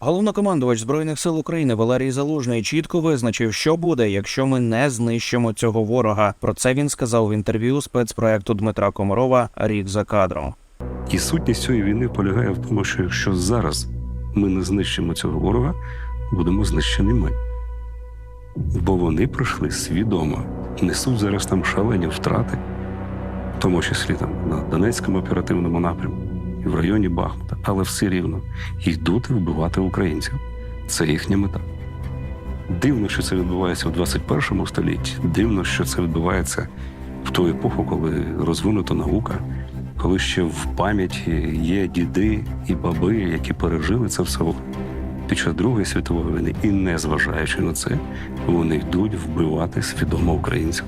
Головнокомандувач збройних сил України Валерій Залужний чітко визначив, що буде, якщо ми не знищимо цього ворога. Про це він сказав в інтерв'ю спецпроекту Дмитра Комарова Рік за кадром. І сутність цієї війни полягає в тому, що якщо зараз ми не знищимо цього ворога, будемо знищені ми. Бо вони пройшли свідомо, несуть зараз там шалені втрати, в тому числі там на Донецькому оперативному напрямку і в районі Бахмута, але все рівно йдуть вбивати українців. Це їхня мета. Дивно, що це відбувається в 21 столітті. Дивно, що це відбувається в ту епоху, коли розвинута наука, коли ще в пам'яті є діди і баби, які пережили це все під час Другої світової війни, і не зважаючи на це, вони йдуть вбивати свідомо українців.